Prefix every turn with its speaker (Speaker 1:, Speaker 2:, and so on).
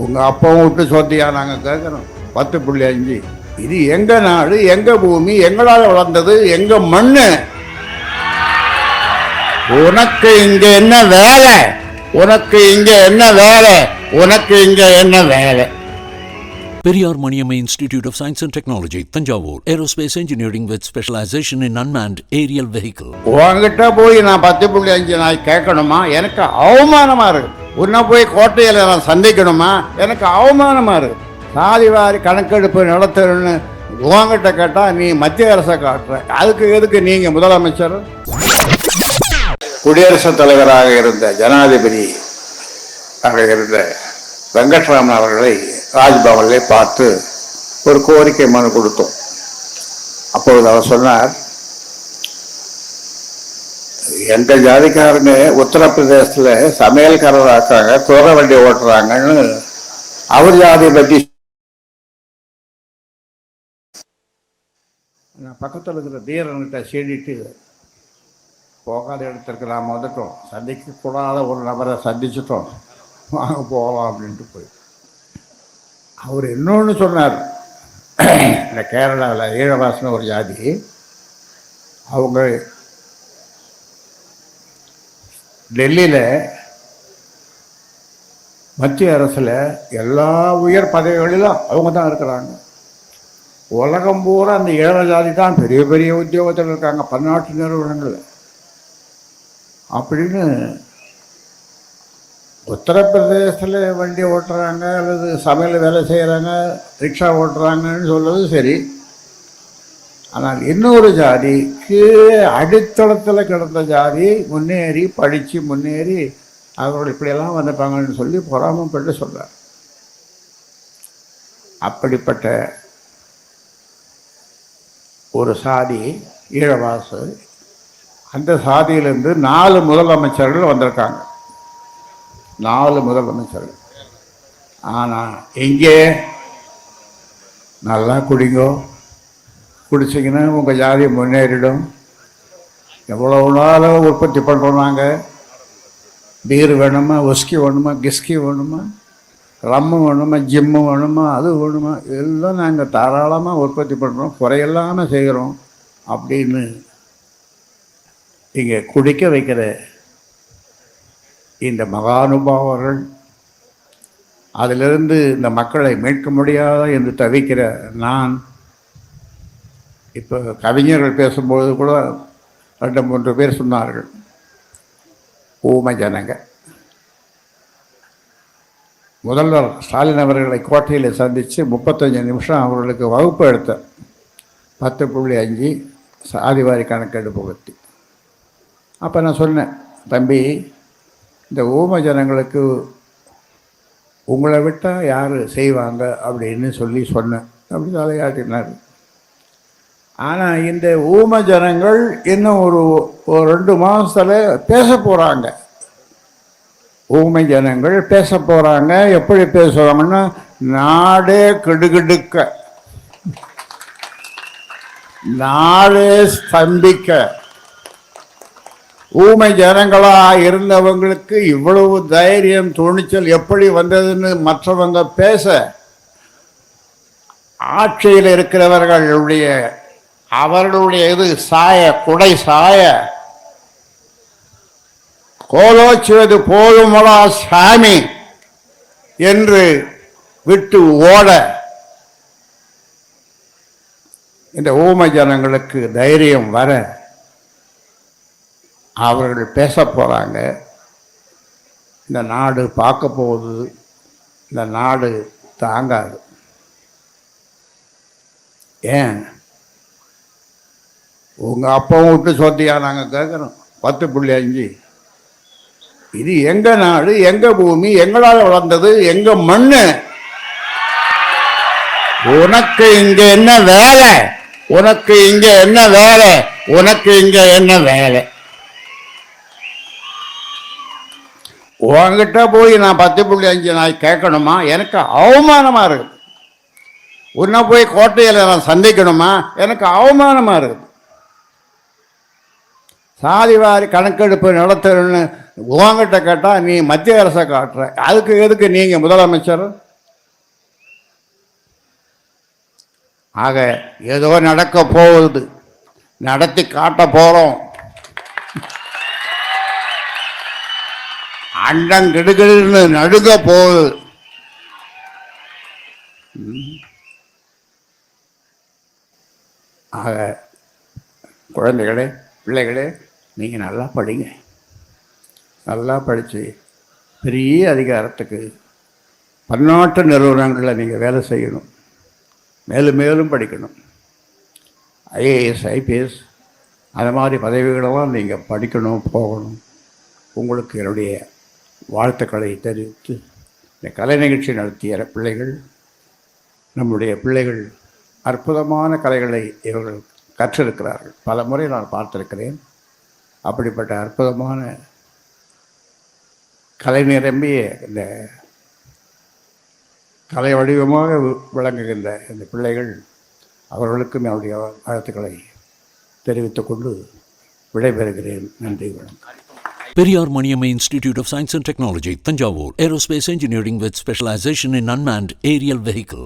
Speaker 1: உங்கள் அப்பாவும் விட்டு சொத்தியா நாங்கள் கேட்குறோம். பத்து புள்ளி அஞ்சு. இது எங்கள் நாடு எங்கள் பூமி எங்களால் வளர்ந்தது எங்கள் மண்ணு? உனக்கு இங்கே என்ன வேலை? உனக்கு இங்கே என்ன வேலை? உனக்கு இங்கே என்ன வேலை?
Speaker 2: Periyar Maniamma Institute of Science and Technology, Tanjavur. Aerospace engineering with specialization in unmanned aerial vehicle.
Speaker 1: உன்கிட்ட போய் நான் பத்து புள்ளி அஞ்சு நாய் கேட்கணுமா? எனக்கு அவமானமாக இருக்கு. உன்னை போய் கோட்டையில் நான் சந்திக்கணுமா? எனக்கு அவமானமாக இருக்கு. சாதி வாரி கணக்கெடுப்பு நடத்தணும்னு உங்ககிட்ட கேட்டால் நீ மத்திய அரசை காட்டுற. அதுக்கு எதுக்கு நீங்கள் முதலமைச்சர்? குடியரசுத் தலைவராக இருந்த ஜனாதிபதி ஆக இருந்த வெங்கட்ராமன் அவர்களை ராஜ்பவனில் பார்த்து ஒரு கோரிக்கை மனு கொடுத்தோம். அப்பொழுது அவர் சொன்னார் எங்கள் ஜாதிக்காரங்க உத்தரப்பிரதேசத்தில் சமையல்காரராக்காங்க குதிரை வண்டி ஓட்டுறாங்கன்னு அவர் ஜாதியை பற்றி நான் பக்கத்தில் இருக்கிற தீரன்கிட்ட சீடிட்டு போகாத இடத்திற்கு நாம் வந்துட்டோம் சந்திக்கக்கூடாத ஒரு நபரை சந்திச்சிட்டோம். வாங்க போகலாம் அப்படின்ட்டு போய். அவர் இன்னொன்று சொன்னார். இந்த கேரளாவில் ஈழவாசன ஒரு ஜாதி. அவங்க டெல்லியில் மத்திய அரசில் எல்லா உயர் பதவிகளிலும் அவங்க தான் இருக்கிறாங்க. உலகம் பூரா அந்த ஏழை ஜாதி தான் பெரிய பெரிய உத்தியோகத்தில் இருக்காங்க பன்னாட்டு நிறுவனங்களில். அப்படின்னு உத்தரப்பிரதேசத்தில் வண்டி ஓட்டுறாங்க அல்லது சமையல் வேலை செய்கிறாங்க ரிக்ஷா ஓட்டுறாங்கன்னு சொல்கிறது சரி. ஆனால் இன்னொரு ஜாதி கீழே அடித்தளத்தில் கிடந்த ஜாதி முன்னேறி படித்து முன்னேறி அவர்கள் இப்படியெல்லாம் வந்திருப்பாங்கன்னு சொல்லி பொறாமப்பட்டு சொல்கிறார் அப்படிப்பட்ட ஒரு சாதி ஈழவாசு அந்த சாதியிலிருந்து நாலு முதலமைச்சர்கள் வந்திருக்காங்க. நாலு முதலமைச்சர்கள். ஆனால் எங்கே? நல்லா குடிங்கோ. குடிச்சிங்கன்னா உங்கள் ஜாதி முன்னேறிடும். எவ்வளோ நாளும் உற்பத்தி பண்ணுறோம் நாங்கள் பீர் வேணுமா ஒஸ்கி வேணுமா கிஸ்கி வேணுமா ரம்மு வேணுமா ஜிம்மு வேணுமா அது வேணுமா எல்லாம் நாங்கள் தாராளமாக உற்பத்தி பண்ணுறோம் குறையில்லாமல் செய்கிறோம் அப்படின்னு இங்கே குடிக்க வைக்கிற இந்த மகானுபாவர்கள் அதிலிருந்து இந்த மக்களை மீட்க முடியாத என்று தவிக்கிற நான் இப்போ கவிஞர்கள் பேசும்போது கூட ரெண்டு மூன்று பேர் சொன்னார்கள். ஊமை ஜனங்க. முதல்வர் ஸ்டாலின் அவர்களை கோட்டையில் சந்தித்து முப்பத்தஞ்சு நிமிஷம் அவர்களுக்கு வகுப்பு எடுத்தேன் பத்து புள்ளி அஞ்சு சாதிவாரி கணக்கெடுப்பு பற்றி அப்போ நான் சொன்னேன் தம்பி இந்த ஊம ஜனங்களுக்கு உங்களை விட்டால் யார் செய்வாங்க? அப்படின்னு சொல்லி சொன்னேன். அப்படி தலையாட்டினார். ஆனால் இந்த ஊம ஜனங்கள் இன்னும் ஒரு ஒரு ரெண்டு மாதத்தில் பேச போகிறாங்க ஊமை ஜனங்கள் பேச போகிறாங்க எப்படி பேசுவாங்கன்னா நாடே கெடுகெடுக்க. நாடே ஸ்தம்பிக்க. ஊமை ஜனங்களாக இருந்தவங்களுக்கு இவ்வளவு தைரியம் துணிச்சல் எப்படி வந்ததுன்னு மற்றவங்க பேச ஆட்சியில் இருக்கிறவர்களுடைய அவர்களுடைய இது சாய குடை சாய. கோலோச்சுவது போதுமலா சாமி என்று விட்டு ஓட. இந்த ஊமை ஜனங்களுக்கு தைரியம் வர அவர்கள் பேச போகிறாங்க இந்த நாடு பார்க்க போகுது. இந்த நாடு தாங்காது. ஏன்? உங்கள் அப்பாவும் விட்டு சொத்தியா நாங்கள் கேட்குறோம் பத்து புள்ளி அஞ்சு. இது எங்கள் நாடு எங்கள் பூமி எங்களால் வளர்ந்தது எங்கள் மண் உனக்கு இங்கே என்ன வேலை? உனக்கு இங்கே என்ன வேலை? உனக்கு இங்கே என்ன வேலை? உங்ககிட்ட போய் நான் பத்து புள்ளி அஞ்சு நாய் கேட்கணுமா? எனக்கு அவமானமாக இருக்குது. உன்னை போய் கோட்டையில் நான் சந்திக்கணுமா? எனக்கு அவமானமாக இருக்குது. சாதிவாரி கணக்கெடுப்பு நடத்தணும்னு உங்ககிட்ட கேட்டால் நீ மத்திய அரசை காட்டுற. அதுக்கு எதுக்கு நீங்கள் முதலமைச்சர்? ஆக ஏதோ நடக்க போகுது. நடத்தி காட்ட போகிறோம் அண்டங்கெடுகள்னு நடுங்க போகுது. ஆக குழந்தைகளே பிள்ளைகளே நீங்கள் நல்லா படிங்க. நல்லா படித்து பெரிய அதிகாரத்துக்கு பன்னாட்டு நிறுவனங்களில் நீங்கள் வேலை செய்யணும். மேலும் மேலும் படிக்கணும். ஐஏஎஸ் ஐபிஎஸ் அது மாதிரி பதவிகளெல்லாம் நீங்கள் படிக்கணும் போகணும். உங்களுக்கு என்னுடைய வாழ்த்துக்களை தெரிவித்து இந்த கலை நிகழ்ச்சி நடத்திய பிள்ளைகள் நம்முடைய பிள்ளைகள் அற்புதமான கலைகளை இவர்கள் கற்றிருக்கிறார்கள் பல முறை நான் பார்த்திருக்கிறேன் அப்படிப்பட்ட அற்புதமான கலை நிரம்பிய இந்த கலை வடிவமாக விளங்குகின்ற இந்த பிள்ளைகள் அவர்களுக்கும் என்னுடைய வாழ்த்துக்களை தெரிவித்துக் கொண்டு விடைபெறுகிறேன் நன்றி வணக்கம்
Speaker 2: Periyar Maniamma Institute of Science and Technology, Tanjavur. Aerospace engineering with specialization in unmanned aerial vehicle.